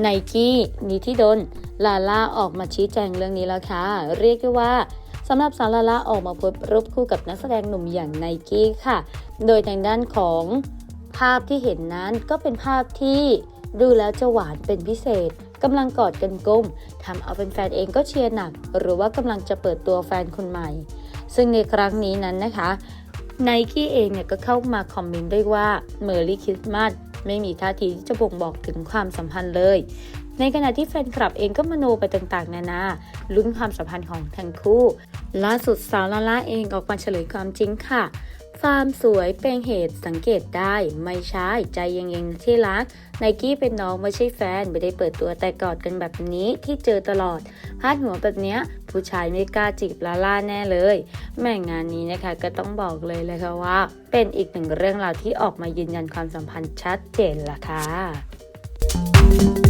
ไนกี้นิธิดลลาล่าออกมาชี้แจงเรื่องนี้แล้วค่ะ เรียกได้ว่าสำหรับสาวลาล่าออกมาโพสต์รูปคู่กับนักแสดงหนุ่มอย่างไนกี้ค่ะ โดยทางด้านของภาพที่เห็นนั้นก็เป็นภาพที่ดูแล้วจะหวานเป็นพิเศษกำลังกอดกันกลมทำเอาแฟนๆเองก็เชียร์หนัก หรือว่ากำลังจะเปิดตัวแฟนคนใหม่ ซึ่งในครั้งนี้นั้นนะคะไนกี้เองเนี่ยก็เข้ามาคอมเมนต์ด้วยว่าเมอร์รี่คริสต์มาส ไม่มีท่าทีที่จะบ่งบอกถึงความสัมพันธ์เลย ในขณะที่แฟนคลับเองก็มโนไปต่างๆ นานาลุ้นความสัมพันธ์ของทั้งคู่ ล่าสุดสาวลาล่าเองออกมาเฉลยความจริงค่ะ ความสวยเป็นเหตุสังเกตได้ไม่ใช่ใจเย็นๆที่รักไนกี้เป็นน้องไม่ใช่แฟน ไม่ได้เปิดตัวแต่กอดกันแบบนี้ที่เจอตลอดพาดหัวแบบเนี้ยผู้ชายไม่กล้าจีบลาล่าแน่เลย แม่งานนี้นะคะก็ต้องบอกเลยเลยค่ะว่า เป็นอีกหนึ่งเรื่องราวที่ออกมายืนยันความสัมพันธ์ชัดเจนล่ะค่ะ